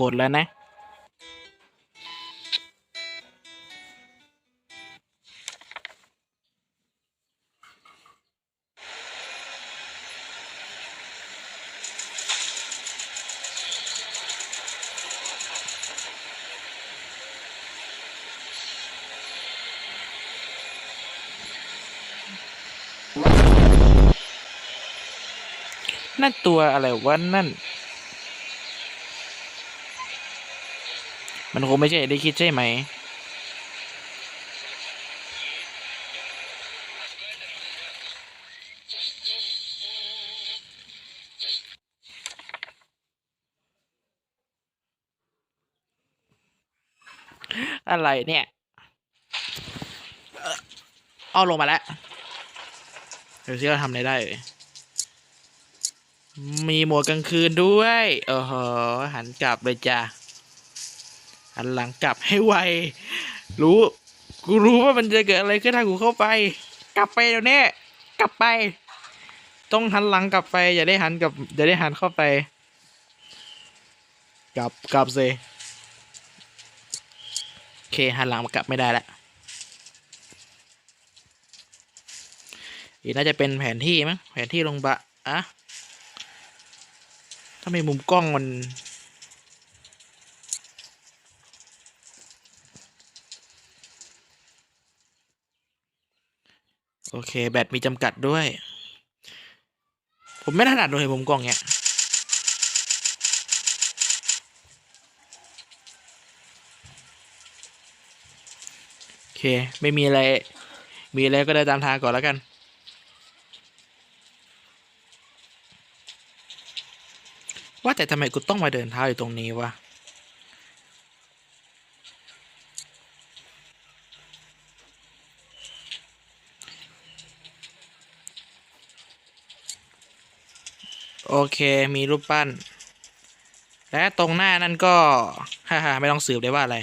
กดแล้วนะ นั่นตัวอะไรวะนั่น มันคงไม่ใช่ได้คิดใช่ไหม อะไรเนี่ย เอาลงมาแล้วเดี๋ยวซิเราทำอะไรได้เอ่ย มีหมดกกลางคืนด้วยโอ้โหหันกลับเลยจ้ะหันหลังกลับให้ไว รู้ กูรู้ว่ามันจะเกิดอะไรขึ้นถ้ากูเข้าไป กลับไปเดี๋ยวนี้กลับไป ต้องหันหลังกลับไป อย่าได้หันกลับอย่าได้หันเข้าไป กลับกลับสิโอเคหันหลังกลับไม่ได้ละอีน่าจะเป็นแผนที่มั้งแผนที่ลงบะอะ ถ้าไมมุมกล้องมัน โอเค แบตมีจำกัดด้วย ผมไม่ถนัดเลยมุมกล้องเนี้ยโอเค ไม่มีอะไร มีอะไรก็เดินตามทางก่อนแล้วกัน ว่าแต่ทำไมกูต้องมาเดินเท้าอยู่ตรงนี้วะโอเค มีรูปปั้น และตรงหน้านั่นก็ ฮ่าฮ่าไม่ต้องสืบเลยว่าอะไร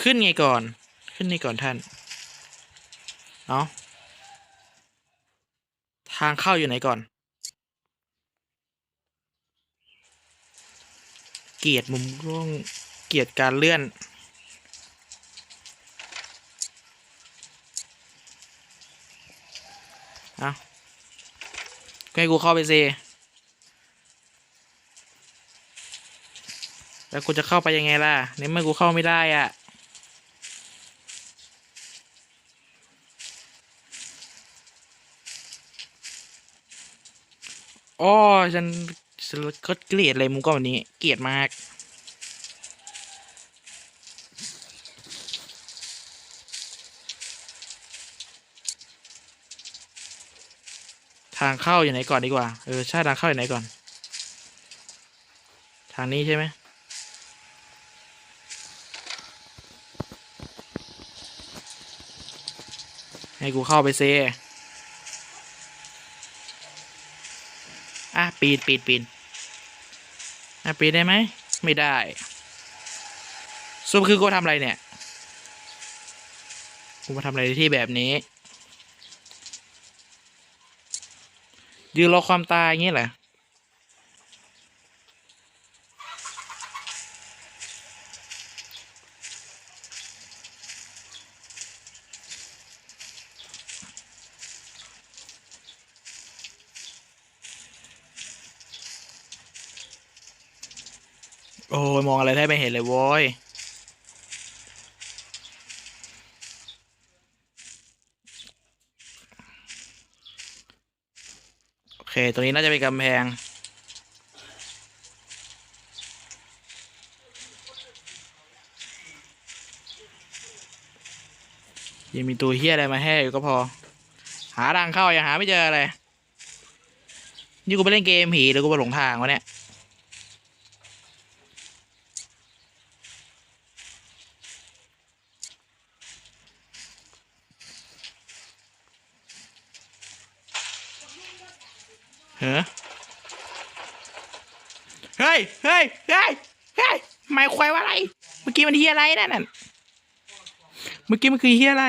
ขึ้นไงก่อน ขึ้นนี่ก่อนท่าน เอาทางเข้าอยู่ไหนก่อน เกียดมุมกล้องเกียดการเลื่อน เอาให้กูเข้าไปสิแล้วกูจะเข้าไปยังไงล่ะในเมื่อกูเข้าไม่ได้อะ อ๋อฉันฉันก็เกลียดเลยมุมกล้องแบบนี้ เกลียดมาก ทางเข้าอยู่ไหนก่อนดีกว่า เออ ใช่ทางเข้าอยู่ไหนก่อน ทางนี้ใช่ไหมให้กูเข้าไปเซ อะ ปีนปีนปีนอะปีนได้ไหม ไม่ได้ซุปคือกูทำอะไรเนี่ยกูมาทำอะไรที่แบบนี้ ยืนรอความตายอย่างนี้แหละ โอ้ยมองอะไรได้ไม่เห็นเลยโว้ยโอเค ตรงนี้น่าจะเป็นกำแพง ยังมีตัวเฮี้ยอะไรมาให้อยู่ก็พอ หาทางเข้ายังหาไม่เจออะไรนี่กูไปเล่นเกมผีหรือกูไปหลงทางวะเนี่ย เฮ้เฮ้ย เฮ้ย เฮ้ย เฮ้ยหมายความว่าอะไร เมื่อกี้มันเฮียอะไรนั่นน่ะเมื่อกี้มันคือเฮียอะไร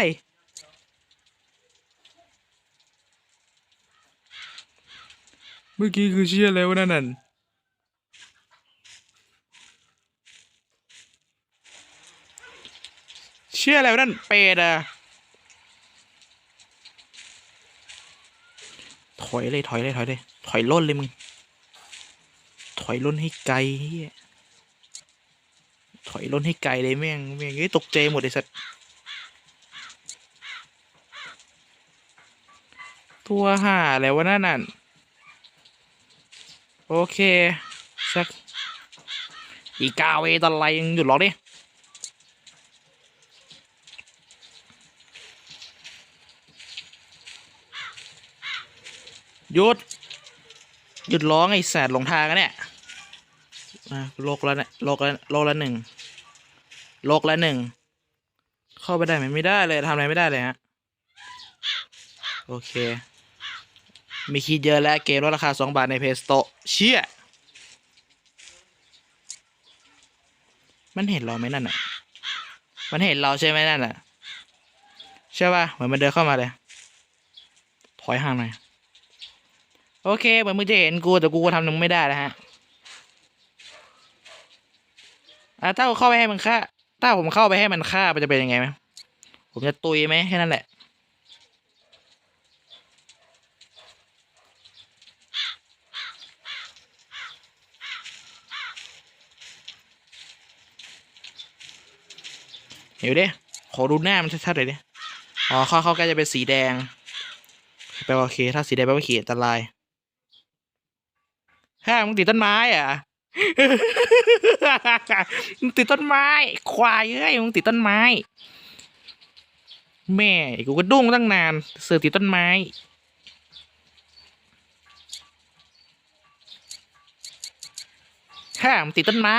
เมื่อกี้คือเชี่ยแล้วะนั่นน่ะเชี่ยแล้วะนั่นเป็ดอะถอยเลยถอยเลยถอยเลย ถอยล่นเลยมึง ถอยล่นให้ไกลเฮียถอยล่นให้ไกลเลยแม่งแม่งเอ้ยตกใจหมดไอ้สัสตัวห่าอะไรวะนั่นน่ะโอเคสักอีกาเวตอะไรยังหยุดหรอดิหยุด หยุดร้องไอ้แสดหลงทางกันเนี่ยอะโลกละเนี่ยโลกละโลกละหนึ่งโลกละหนึ่งเข้าไปได้ไหมไม่ได้เลยทำอะไรไม่ได้เลยฮะโอเค มีคิดเยอะแล้วเกมลดราคาสองบาทในเพสโตเชี่ยมันเห็นเราไหมนั่นน่ะ มันเห็นเราใช่ไหมนั่นน่ะ ใช่ป่ะเหมือนมันเดินเข้ามาเลย ถอยห่างหน่อย โอเคเหมือนมึงจะเห็นกูแต่กูทำมึงไม่ได้แล้วฮะอะถ้าเข้าไปให้มันฆ่าถ้าผมเข้าไปให้มันฆ่ามันจะเป็นยังไงไหมผมจะตุยไหมแค่นั้นแหละเดี๋ยวดิขอดูหน้ามันชัดๆหน่ยดิอ๋อข้าเข้าใกล้จะเป็นสีแดงแปลว่าโอเค ถ้าสีแดงแปลว่าขีดอันตราย ฮ่ามึงติดต้นไม้อะมึงติดต้นไม้ ควายเอ้ยมึงติดต้นไม้ แม่กูก็ดุ้งตั้งนาน เสือติดต้นไม้ฮ่ามึงติดต้นไม้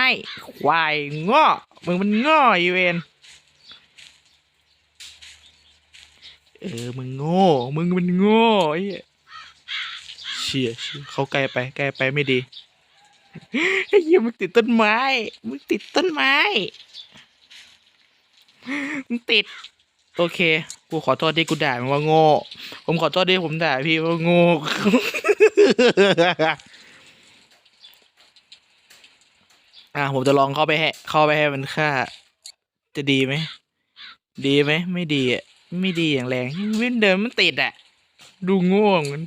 ควายง้อมึงมันง้ออีเวนเออ มึงโง่ มึงมันโง่ไอ้ ชี่ยเขาใกล้ไปใกล้ไปไม่ดีไอ้เหี้ยมึงติดต้นไม้ มึงติดต้นไม้ มึงติด โอเค กูขอโทษที่กูด่ามันว่าโง่ ผมขอโทษที่ผมด่าพี่ว่าโง่อะผมจะลองเข้าไปให้เข้าไปให้มันฆ่า จะดีไหม ดีไหม ไม่ดีอะ ไม่ดีอย่างแรงเว้นเดินมันติดอะ ดูง่เหมือน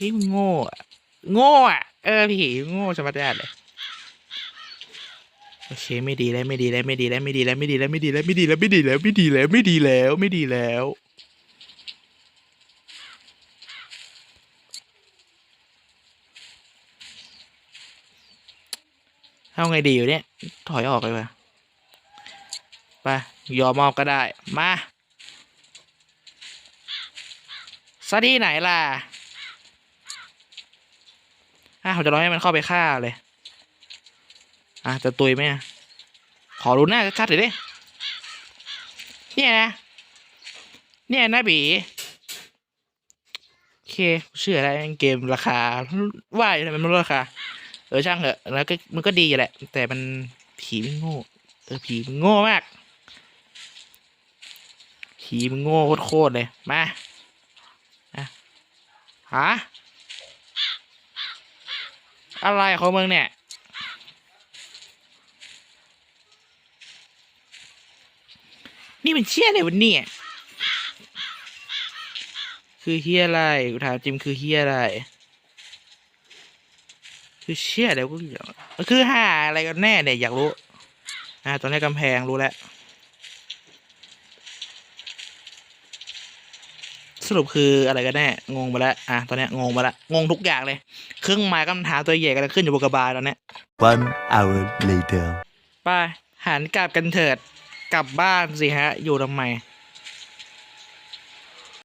ฮ้ยมึงโง่อะโง่อะเออพี่โง่ชะมัดญาติเลยโอเคไม่ดีแล้วไม่ดีแล้วไม่ดีแล้วไม่ดีแล้วไม่ดีแล้วไม่ดีแล้วไม่ดีแล้วไม่ดีแล้วไม่ดีแล้วไม่ดีแล้วไม่ดีแล้วเอาไงดีอยู่เนี่ย ถอยออกเลยไปไปยอมมอบก็ได้ มาซะที่ไหนล่ะ อะผมจะรอให้มันเข้าไปฆ่าเลย อะจะตุยไหมขอรู้หน้าชัดๆหน่อยดิ เนี่ยนะ เนี่ยนะบีโอเคเชื่อแล้วเกมราคา ว่าอยู่ทำไมมันราคา เออช่างเถอะ แล้วก็มันก็ดีอยู่แหละ แต่มันผีมันโง่ เออผีมันโง่มาก ผีมันโง่โคตรเลย มาอะหา อะไรของมึงเนี่ย นี่มันเชี่ยอะไรวะเนี่ยคือเฮียอะไรกูถามจิมคือเฮียอะไร คือเชี่ยอะไรกูอยากคือห่าอะไรกันแน่เนี่ยอยากรู้ อ่าตอนนี้กำแพงรู้แล้วสรุปคืออะไรกันแน่ งงไปแล้ว อะ ตอนนี้งงไปแล้ว งงทุกอย่างเลย เครื่องหมายคำถามตัวใหญ่กำลังขึ้นอยู่บนกระบาลตอนเนี้ย One hour later. ไปหันกลับกันเถิด กลับบ้านสิฮะ อยู่ทำไม